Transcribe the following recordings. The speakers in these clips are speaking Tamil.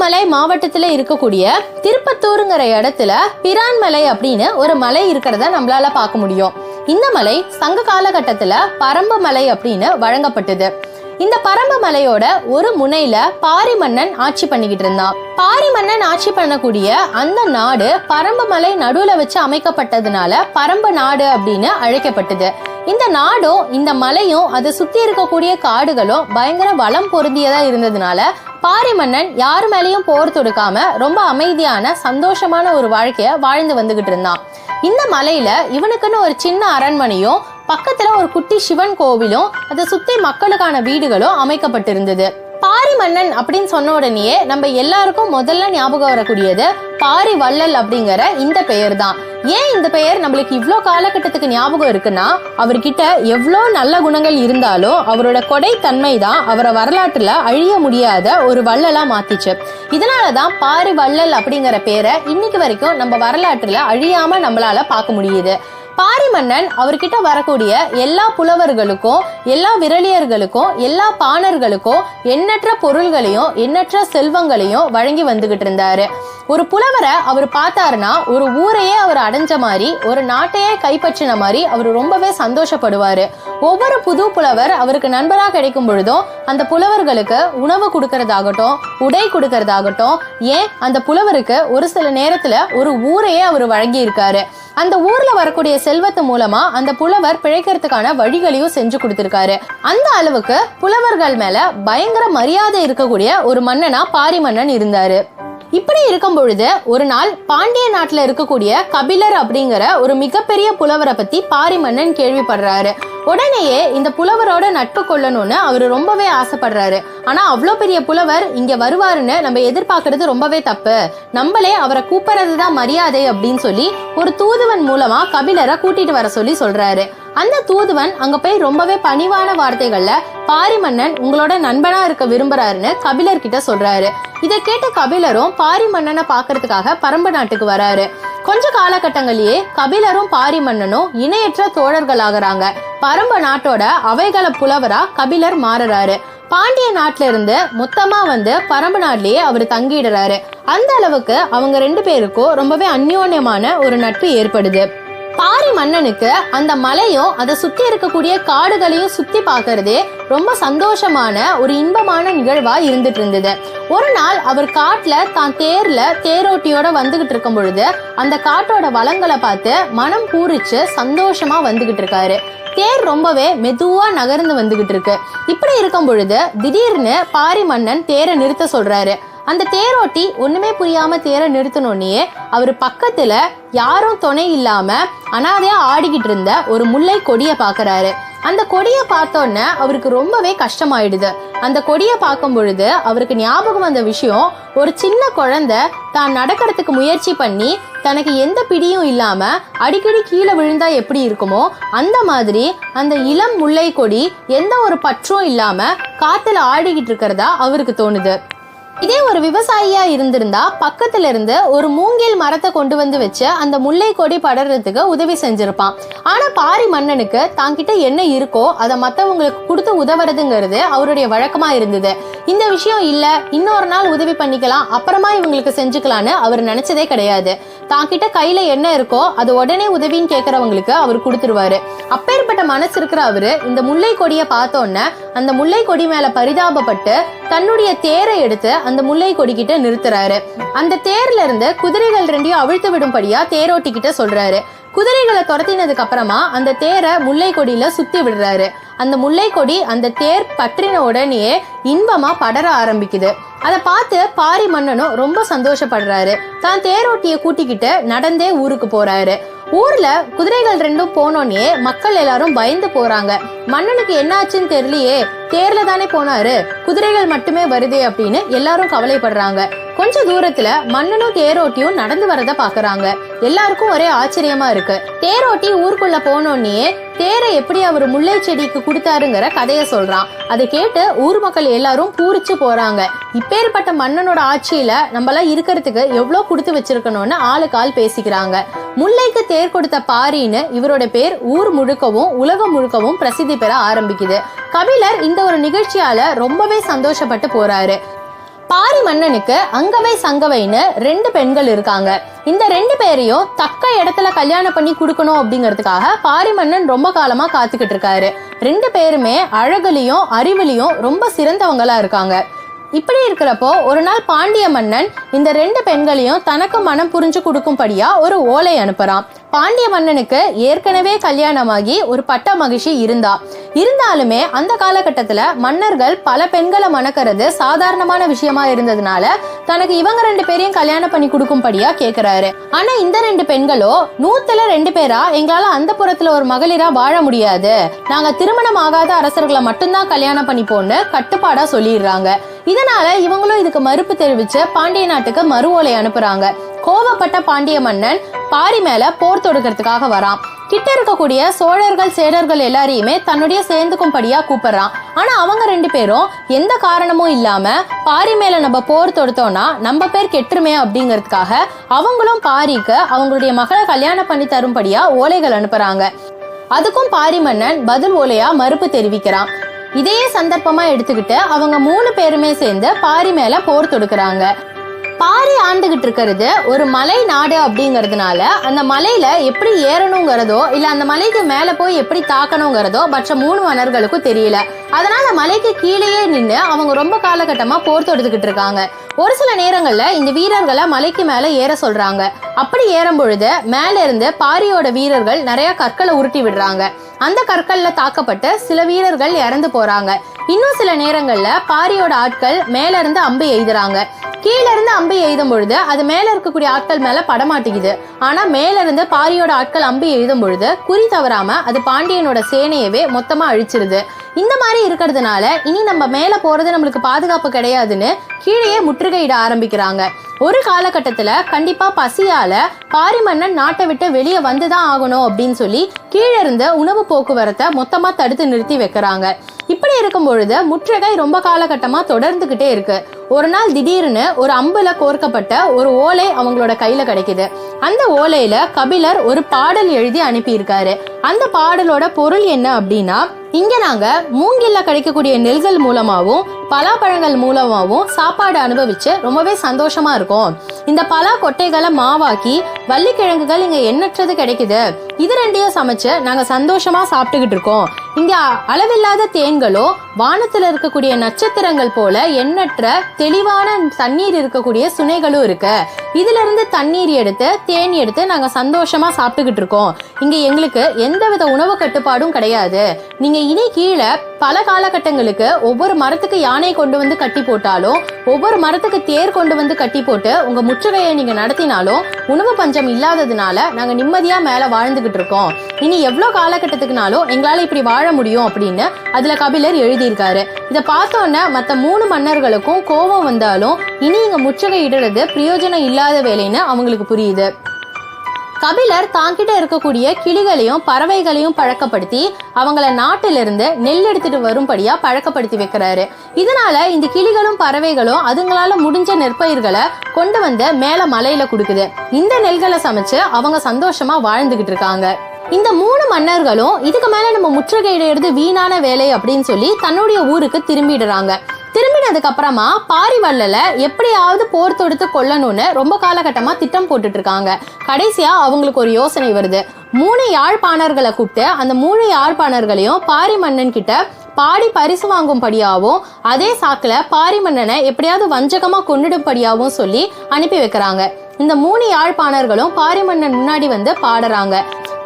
திருவண்ணாமலை மாவட்டத்தில் இருக்கக்கூடிய திருப்பத்தூருங்கிற இடத்துல பிரான்மலை அப்படின்னு ஒரு மலை இருக்கிறத நம்மளால பார்க்க முடியும். இந்த மலை சங்க காலகட்டத்துல பரம்பு மலை அப்படின்னு வழங்கப்பட்டது. இந்த பரம்பு மலையோட ஒரு முனையில பாரி மன்னன் ஆட்சி பண்ணிக்கிட்டு இருந்தான். பாரி மன்னன் ஆட்சி பண்ணக்கூடிய அந்த நாடு பரம்பு மலை நடுவுல வச்சு அமைக்கப்பட்டதுனால பரம்பு நாடு அப்படின்னு அழைக்கப்பட்டது. இந்த நாடும் இந்த மலையும் அதை சுத்தி இருக்கக்கூடிய காடுகளும் பயங்கர வளம் பொருந்தியதா இருந்ததுனால பாரி மன்னன் யார் மேலேயும் போர் தொடுக்காம ரொம்ப அமைதியான சந்தோஷமான ஒரு வாழ்க்கைய வாழ்ந்து வந்துகிட்டு இருந்தான். இந்த மலையில இவனுக்குன்னு ஒரு சின்ன அரண்மனையும் பக்கத்துல ஒரு குட்டி சிவன் கோவிலும் அதை சுத்தி மக்களுக்கான வீடுகளும் அமைக்கப்பட்டிருந்தது. பாரி மன்னன் அப்படின்னு சொன்ன உடனேயே நம்ம எல்லாருக்கும் முதல்ல ஞாபகம் வரக்கூடியது பாரி வள்ளல் அப்படிங்கிற இந்த பெயர் தான் ஏன் இந்த பெயர்? நம்மளுக்கு இவ்வளோ காலகட்டத்துக்கு ஞாபகம் இருக்குன்னா அவர்கிட்ட எவ்வளோ நல்ல குணங்கள் இருந்தாலும் அவரோட கொடைத்தன்மை தான் அவரை வரலாற்றுல அழிய முடியாத ஒரு வள்ளலா மாத்திச்சு. இதனாலதான் பாரி வள்ளல் அப்படிங்கிற பேரை இன்னைக்கு வரைக்கும் நம்ம வரலாற்றுல அழியாம நம்மளால பார்க்க முடியுது. பாரி மன்னன் அவர்கிட்ட வரக்கூடிய எல்லா புலவர்களுக்கும் எல்லா விரலியர்களுக்கும் எல்லா பாணர்களுக்கும் எண்ணற்ற பொருள்களையும் எண்ணற்ற செல்வங்களையும் வழங்கி வந்துகிட்டு இருந்தாரு. ஒரு புலவரை அவர் பார்த்தாருன்னா ஒரு ஊரையே அவர் அடைஞ்ச மாதிரி ஒரு நாட்டையே கைப்பற்றின மாதிரி அவர் ரொம்பவே சந்தோஷப்படுவாரு. ஒவ்வொரு புது புலவர் அவருக்கு நண்பரா கிடைக்கும் பொழுதும் அந்த புலவர்களுக்கு உணவு கொடுக்கறதாகட்டும் உடை கொடுக்கறதாகட்டும் ஏன் அந்த புலவருக்கு ஒரு சில நேரத்துல ஒரு ஊரையே அவர் வழங்கி இருக்காரு அந்த ஊர்ல வரக்கூடிய செல்வத்து மூலமா அந்த புலவர் பிழைக்கிறதுக்கான வழிகளையும் செஞ்சு கொடுத்திருக்காரு. அந்த அளவுக்கு புலவர்கள் மேல பயங்கர மரியாதை இருக்கக்கூடிய ஒரு மன்னனா பாரி மன்னன் இருந்தாரு. இப்படி இருக்கும் பொழுது ஒரு நாள் பாண்டிய நாட்டில் இருக்கக்கூடிய கபிலர் அப்படிங்கிற ஒரு மிகப்பெரிய புலவரை பத்தி பாரி மன்னன் கேள்விப்படுறாரு. உடனேயே இந்த புலவரோட நட்பு கொள்ளணும்னு அவர் ரொம்பவே ஆசைப்படுறாரு. ஆனா அவ்வளோ பெரிய புலவர் இங்க வருவாருன்னு நம்ம எதிர்பார்க்கறது ரொம்பவே தப்பு. நம்மளே அவரை கூப்பிடுறது தான் மரியாதை அப்படின்னு சொல்லி ஒரு தூதுவன் மூலமா கபிலரை கூட்டிட்டு வர சொல்லி சொல்றாரு. அந்த தூதுவன் அங்க போய் ரொம்பவே பணிவான வார்த்தைகள்ல பாரி மன்னன் உங்களோட நண்பனா இருக்க விரும்புறாருன்னு கபிலர் கிட்ட சொல்றாரு. இதை கேட்ட கபிலரும் பாரி மன்னனை பாக்குறதுக்காக பரம்பு நாட்டுக்கு வராரு. கொஞ்ச காலகட்டங்களிலேயே கபிலரும் பாரி மன்னனும் இணையற்ற தோழர்களாகிறாங்க. பரம்பு நாட்டோட அவைகள புலவரா கபிலர் மாறுறாரு. பாண்டிய நாட்டுல இருந்து மொத்தமா வந்து பரம்பு நாட்டிலேயே அவர் தங்கிடுறாரு அந்த அளவுக்கு அவங்க ரெண்டு பேருக்கும் ரொம்பவே அந்யோன்யமான ஒரு நட்பு ஏற்படுது. பாரி மன்னனுக்கு அந்த மலையும் அதை சுத்தி இருக்கக்கூடிய காடுகளையும் சுத்தி பார்க்கறதே ரொம்ப சந்தோஷமான ஒரு இன்பமான நிகழ்வா இருந்துட்டு இருந்தது ஒரு நாள் அவர் காட்டுல தான் தேர்ல தேரோட்டியோட வந்துகிட்டு இருக்கும் பொழுது அந்த காட்டோட வளங்களை பார்த்து மனம் பூரிச்சு சந்தோஷமா வந்துகிட்டு இருக்காரு. தேர் ரொம்பவே மெதுவா நகர்ந்து வந்துகிட்டு இருக்கு. இப்படி இருக்கும் பொழுது திடீர்னு பாரி மன்னன் தேரை நிறுத்த சொல்றாரு. அந்த தேரோட்டி ஒண்ணுமே புரியாம தேரை நிறுத்தணுன்னே அவர் பக்கத்துல யாரும் துணை இல்லாம அனாதையா ஆடிக்கிட்டு இருந்த ஒரு முல்லை கொடிய பாக்குறாரு அந்த கொடியை பார்த்தோன்னே அவருக்கு ரொம்பவே கஷ்டமாயிடுது. அந்த கொடியை பார்க்கும் பொழுது அவருக்கு ஞாபகம் வந்த விஷயம் ஒரு சின்ன குழந்தை தான் நடக்கிறதுக்கு முயற்சி பண்ணி தனக்கு எந்த பிடியும் இல்லாம அடிக்கடி கீழே விழுந்தா எப்படி இருக்குமோ அந்த மாதிரி அந்த இளம் முல்லை கொடி எந்த ஒரு பற்றும் இல்லாம காத்துல ஆடிக்கிட்டு இருக்கிறதா அவருக்கு தோணுது. இதே ஒரு விவசாயியா இருந்திருந்தா பக்கத்துல இருந்து ஒரு மூங்கில் மரத்தை கொண்டு வந்து வச்சு அந்த முல்லை கொடி படறதுக்கு உதவி செஞ்சிருப்பான். ஆனா பாரி மன்னனுக்கு தாங்கிட்ட என்ன இருக்கோ அதை மத்தவங்களுக்கு கொடுத்து உதவுறதுங்கிறது அவருடைய வழக்கமா இருந்தது. இந்த விஷயம் இல்ல இன்னொரு நாள் உதவி பண்ணிக்கலாம் அப்புறமா இவங்களுக்கு செஞ்சுக்கலான்னு அவர் நினைச்சதே கிடையாது. தாங்கிட்ட கையில என்ன இருக்கோ அது உடனே உதவின்னு கேக்குறவங்களுக்கு அவர் கொடுத்துருவாரு. அப்பேற்பட்ட மனசு இருக்கிற அவரு இந்த முல்லை கொடியை பார்த்தோன்னே அந்த முல்லை கொடி மேல பரிதாபப்பட்டு தன்னுடைய தேரை எடுத்து அந்த முல்லை கொடி கிட்ட நிறுத்துறாரு. அந்த தேர்ல இருந்து குதிரைகள் ரெண்டையும் அவிழ்த்து விடும்படியா தேரோட்டி கிட்ட சொல்றாரு. குதிரைகளை துரத்தினதுக்கு அப்புறமா அந்த தேரை முல்லை கொடியில சுத்தி விடுறாரு. அந்த முல்லை கொடி அந்த தேர் பற்றின உடனேயே இன்பமா படர ஆரம்பிக்குது. அதை பார்த்து பாரி மன்னனும் ரொம்ப சந்தோஷப்படுறாரு. தான் தேரோட்டிய கூட்டிக்கிட்டு நடந்தே ஊருக்கு போறாரு. ஊர்ல குதிரைகள் ரெண்டும் போனோன்னே மக்கள் எல்லாரும் பயந்து போறாங்க. மன்னனுக்கு என்னாச்சுன்னு தெரியலையே தேர்ல தானே போனாரு. குதிரைகள் மட்டுமே வருதே அப்படின்னு எல்லாரும் கவலைப்படுறாங்க. கொஞ்ச தூரத்துல மன்னனும் தேரோட்டியும் நடந்து வரத பாக்குறாங்க. எல்லாருக்கும் ஒரே ஆச்சரியமா இருக்கு. தேரோட்டி ஊருக்குள்ள போனோன்னே தேரை எப்படி அவர் முல்லை செடிக்கு கொடுத்தாருங்கிற கதைய சொல்றான். அதை கேட்டு ஊர் மக்கள் எல்லாரும் பூரிச்சு போறாங்க. இப்பேற்பட்ட மன்னனோட ஆட்சியில நம்மளாம் இருக்கிறதுக்கு எவ்வளவு கொடுத்து வச்சிருக்கணும்னு ஆளுக்கு ஆள் பேசிக்கிறாங்க. முல்லைக்கு தேர் கொடுத்த பாரின்னு இவரோட பேர் ஊர் முழுக்கவும் உலகம் முழுக்கவும் பிரசித்தி பெற ஆரம்பிக்குது. கபிலர் இந்த ஒரு நிகழ்ச்சியால ரொம்பவே சந்தோஷப்பட்டு போறாரு. பாரி மன்னனுக்கு அங்கவை சங்கவைன்னு ரெண்டு பெண்கள் இருக்காங்க. இந்த ரெண்டு பேரையும் தக்க இடத்துல கல்யாணம் பண்ணி கொடுக்கணும் அப்படிங்கிறதுக்காக பாரி மன்னன் ரொம்ப காலமா காத்துக்கிட்டு இருக்காரு. ரெண்டு பேருமே அழகுலையும் அறிவுலையும் ரொம்ப சிறந்தவங்களா இருக்காங்க. இப்படி இருக்கிறப்போ ஒரு நாள் பாண்டிய மன்னன் இந்த ரெண்டு பெண்களையும் தனக்கு மனம் புரிஞ்சு கொடுக்கும்படியா ஒரு ஓலை அனுப்புறான். பாண்டிய மன்னனுக்கு ஏற்கனவே கல்யாணமாகி ஒரு பட்ட மகிழ்ச்சி இருந்தா. இருந்தாலுமே அந்த காலகட்டத்துல மன்னர்கள் பல பெண்களை மணக்கிறது சாதாரணமான விஷயமா இருந்ததுனால தனக்கு இவங்க ரெண்டு பேரையும் கல்யாணம் பண்ணி கொடுக்கும்படியா கேக்குறாரு. ஆனா இந்த ரெண்டு பெண்களோ நூத்துல ரெண்டு பேரா எங்களால அந்த புறத்துல ஒரு மகளிரா வாழ முடியாது. நாங்க திருமணம் ஆகாத அரசர்களை மட்டும்தான் கல்யாணம் பண்ணிப்போன்னு கட்டுப்பாடா சொல்லிடுறாங்க. இதனால இவங்களும் இதுக்கு மறுப்பு தெரிவிச்சு பாண்டிய நாட்டுக்கு மறு ஓலை அனுப்புறாங்க. கோவப்பட்ட பாண்டிய மன்னன் பாரி மேல போர் தொடுக்கிறதுக்காக வரான். கிட்ட இருக்கக்கூடிய சோழர்கள் சேரர்கள் எல்லாரையுமே தன்னுடைய சேர்ந்துக்கும்படியா கூப்பிடுறான். ஆனா அவங்க ரெண்டு பேரும் எந்த காரணமும் இல்லாம பாரி மேல நம்ம போர் தொடுத்தோம்னா நம்ம பேர் கெட்டுருமே அப்படிங்கிறதுக்காக அவங்களும் பாரிக்கு அவங்களுடைய மகளை கல்யாணம் பண்ணி தரும்படியா ஓலைகள் அனுப்புறாங்க. அதுக்கும் பாரி மன்னன் பதில் ஓலையா மறுப்பு தெரிவிக்கிறான். இதையே சந்தர்ப்பமா எடுத்துக்கிட்டு அவங்க மூணு பேருமே சேர்ந்து பாரி மேல போர் தொடுக்கிறாங்க. பாரி ஆண்டுகிட்டு இருக்கிறது ஒரு மலை நாடு அப்படிங்கிறதுனால அந்த மலையில எப்படி ஏறணுங்கிறதோ இல்ல அந்த மலைக்கு மேல போய் எப்படி தாக்கணுங்கிறதோ மற்ற மூணு மன்னர்களுக்கும் தெரியல. அதனால மலைக்கு கீழேயே நின்று அவங்க ரொம்ப காலகட்டமா போர் தொடுத்துக்கிட்டு இருக்காங்க. ஒரு சில நேரங்கள்ல இந்த வீரர்களை மலைக்கு மேல ஏற சொல்றாங்க. அப்படி ஏறும் பொழுது மேல இருந்து பாரியோட வீரர்கள் நிறைய கற்களை உருட்டி விடுறாங்க. அந்த கற்கள்ல தாக்கப்பட்டு சில வீரர்கள் இறந்து போறாங்க. இன்னும் சில நேரங்கள்ல பாரியோட ஆட்கள் மேல இருந்து அம்பு எய்துறாங்க. கீழே இருந்து அம்பி எய்தும் பொழுது அது மேல இருக்கக்கூடிய ஆட்கள் மேல படமாட்டேங்குது ஆனா மேல இருந்து பாரியோட ஆட்கள் அம்பு எய்தும் பொழுது குறி தவறாம அது பாண்டியனோட சேனையவே மொத்தமா அழிச்சிருது. இந்த மாதிரி இருக்கிறதுனால இனி நம்ம மேல போறது நம்மளுக்கு பாதுகாப்பு கிடையாதுன்னு கீழேயே முற்றுகையிட ஆரம்பிக்கிறாங்க. ஒரு காலகட்டத்தில் கண்டிப்பாக பசியால் பாரிமன்னன் நாட்டை விட்டு வெளியே வந்து தான் ஆகணும் அப்படின்னு சொல்லி கீழே இருந்த உணவு போக்குவரத்தை மொத்தமாக தடுத்து நிறுத்தி வைக்கிறாங்க. இப்படி இருக்கும் பொழுது முற்றுகை ரொம்ப காலகட்டமாக தொடர்ந்துக்கிட்டே இருக்கு. ஒரு நாள் திடீர்னு ஒரு அம்புல கோர்க்கப்பட்ட ஒரு ஓலை அவங்களோட கையில கிடைக்குது. அந்த ஓலையில கபிலர் ஒரு பாடல் எழுதி அனுப்பியிருக்காரு. அந்த பாடலோட பொருள் என்ன அப்படின்னா இங்க நாங்க மூங்கில்ல கிடைக்கக்கூடிய நெல்கள் மூலமாவும் பலாப்பழங்கள் மூலமாகவும் சாப்பாடு அனுபவிச்சு ரொம்பவே சந்தோஷமா இருக்கும். இந்த பலா கொட்டைகளை மாவாக்கி வள்ளிக்கிழங்குகள் இங்க எண்ணற்றது கிடைக்குது. இது ரெண்டையும் சமைச்சு நாங்க சந்தோஷமா சாப்பிட்டுக்கிட்டு இருக்கோம். இங்க அளவில்லாத தேன்களோ வானத்துல இருக்கக்கூடிய நட்சத்திரங்கள் போல எண்ணற்ற தெளிவான தண்ணீர் இருக்கக்கூடிய சுனைகளும் இருக்கு. இதுல இருந்து தண்ணீர் எடுத்து தேன் எடுத்து நாங்க சந்தோஷமா சாப்பிட்டுக்கிட்டு இருக்கோம். இங்க எங்களுக்கு எந்தவித உணவு கட்டுப்பாடும் கிடையாது. நீங்க இனி கீழே பல காலகட்டங்களுக்கு ஒவ்வொரு மரத்துக்கு யானை கொண்டு வந்து கட்டி போட்டாலும் ஒவ்வொரு மரத்துக்கு தேர் கொண்டு வந்து கட்டி போட்டு உங்க முற்றுகையை நீங்க நடத்தினாலும் உணவு பஞ்சம் இல்லாததுனால நாங்க நிம்மதியா மேல வாழ்ந்துகிட்டு இருக்கோம். இனி எவ்வளவு காலகட்டத்துக்குனாலும் எங்களால இப்படி வாழ முடியும் அப்படின்னு அதுல கபிலர் எழுதியிருக்காரு. இதை பார்த்தோன்னே மத்த மூணு மன்னர்களுக்கும் கோபம் வந்தாலும் இனி இங்க முற்றுகையிடுறது பிரயோஜனம் இல்லாத வேலைன்னு அவங்களுக்கு புரியுது. கபிலர் தாங்கிட்ட இருக்கக்கூடிய கிளிகளையும் பறவைகளையும் பழக்கப்படுத்தி அவங்கள நாட்டிலிருந்து நெல் எடுத்துட்டு வரும்படியா பழக்கப்படுத்தி வைக்கிறாரு. இதனால இந்த கிளிகளும் பறவைகளும் அதுங்களால முடிஞ்ச நெற்பயிர்களை கொண்டு வந்து மேல மலையில கொடுக்குது. இந்த நெல்களை சமைச்சு அவங்க சந்தோஷமா வாழ்ந்துகிட்டு இருக்காங்க. இந்த மூணு மன்னர்களும் இதுக்கு மேல நம்ம முற்றுகையிடுறது வீணான வேலை அப்படின்னு சொல்லி தன்னுடைய ஊருக்கு திரும்பிடுறாங்க. திரும்பினதுக்கு அப்புறமா பாரிவள்ளல எப்படியாவது போர் தொடுத்து கொல்லணும்னு ரொம்ப காலகட்டமா திட்டம் போட்டுட்டு இருக்காங்க கடைசியா அவங்களுக்கு ஒரு யோசனை வருது. மூணு யாழ்ப்பாணர்களை கூப்பிட்டு அந்த மூணு யாழ்ப்பாணர்களையும் பாரி மன்னன் கிட்ட பாடி பரிசு வாங்கும்படியாவும் அதே சாக்குல பாரி மன்னனை எப்படியாவது வஞ்சகமா கொன்னுடும்படியாவும் சொல்லி அனுப்பி வைக்கிறாங்க. இந்த மூணு யாழ்ப்பாணர்களும் பாரி மன்னன் முன்னாடி வந்து பாடுறாங்க.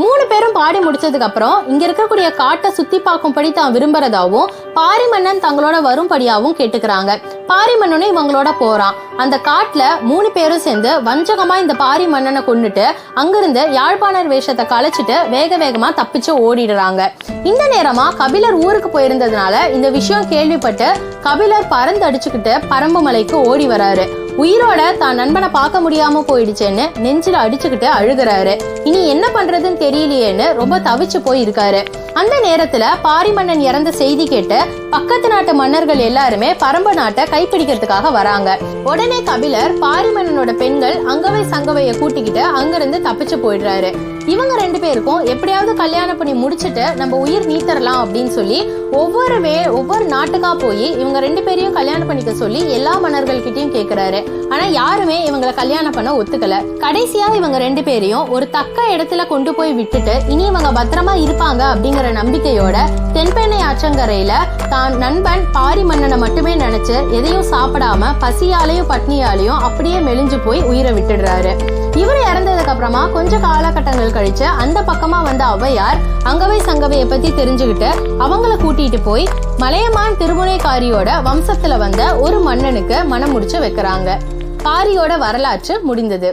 மூணு பேரும் பாடி முடிச்சதுக்கு அப்புறம் இங்க இருக்கக்கூடிய காட்டை சுத்தி பார்க்கும்படி தான் விரும்புறதாவும் பாரி மன்னன் தங்களோட வரும்படியாவும் கேட்டுக்கிறாங்க. பாரிமன்னனும் இவங்களோட போறான். அந்த காட்டுல மூணு பேரும் சேர்ந்து வஞ்சகமா இந்த பாரி மன்னனை கொண்டுட்டு அங்கிருந்து யாழ்ப்பாணர் வேஷத்தை களைச்சிட்டு வேக வேகமா தப்பிச்சு ஓடிடுறாங்க. இந்த நேரமா கபிலர் ஊருக்கு போயிருந்ததுனால இந்த விஷயம் கேள்விப்பட்டு கபிலர் பறந்து அடிச்சுக்கிட்டு பரம்பு மலைக்கு ஓடி வராரு. உயிரோட தான் நண்பனை பார்க்க முடியாம போயிடுச்சேன்னு நெஞ்சில அடிச்சுக்கிட்டு அழுகுறாரு. இனி என்ன பண்றதுன்னு தெரியலையேன்னு ரொம்ப தவிச்சு போய் இருக்காரு அந்த நேரத்துல பாரி மன்னன் இறந்த செய்தி கேட்டு பக்கத்து நாட்டு மன்னர்கள் எல்லாருமே பரம்பு நாட்டை கைப்பிடிக்கிறதுக்காக வராங்க. உடனே கபிலர் பாரி மன்னனோட பெண்கள் அங்கவை சங்கவைய கூட்டிக்கிட்டு அங்கிருந்து தப்பிச்சு போயிடுறாரு. இவங்க ரெண்டு பேருக்கும் எப்படியாவது கல்யாணம் பண்ணி முடிச்சிட்டு நம்ம உயிர் நீத்தரலாம் அப்படின்னு சொல்லி ஒவ்வொரு வே ஒவ்வொரு நாட்டுக்கா போய் இவங்க ரெண்டு பேரையும் கல்யாணம் பண்ணிக்க சொல்லி எல்லா மன்னர்கள் கிட்டயும் கேக்குறாரு. ஆனா யாருமே இவங்களை கல்யாணம் பண்ண ஒத்துக்கல. கடைசியா இவங்க ரெண்டு பேரையும் ஒரு தக்க இடத்துல கொண்டு போய் விட்டுட்டு இனி இவங்க பத்திரமா இருப்பாங்க அப்படிங்கிற நம்பிக்கையோட தென்பெண்ணை ஆற்றங்கரையில தான் நண்பன் பாரி மன்னனை மட்டுமே நினைச்சு எதையும் சாப்பிடாம பசியாலையும் பட்னியாலையும் அப்படியே மெலிஞ்சு போய் உயிரை விட்டுடுறாரு. இவர் இறந்ததுக்கு அப்புறமா கொஞ்ச காலகட்டங்கள் கழிச்சு அந்த பக்கமா வந்த ஔவையார் அங்கவை சங்கவையை பத்தி தெரிஞ்சுக்கிட்டு அவங்கள கூட்டிட்டு போய் மலையமான் திருமுனைக்காரியோட வம்சத்துல வந்த ஒரு மன்னனுக்கு மனம் முடிச்சு வைக்கிறாங்க. காரியோட வரலாற்று முடிந்தது.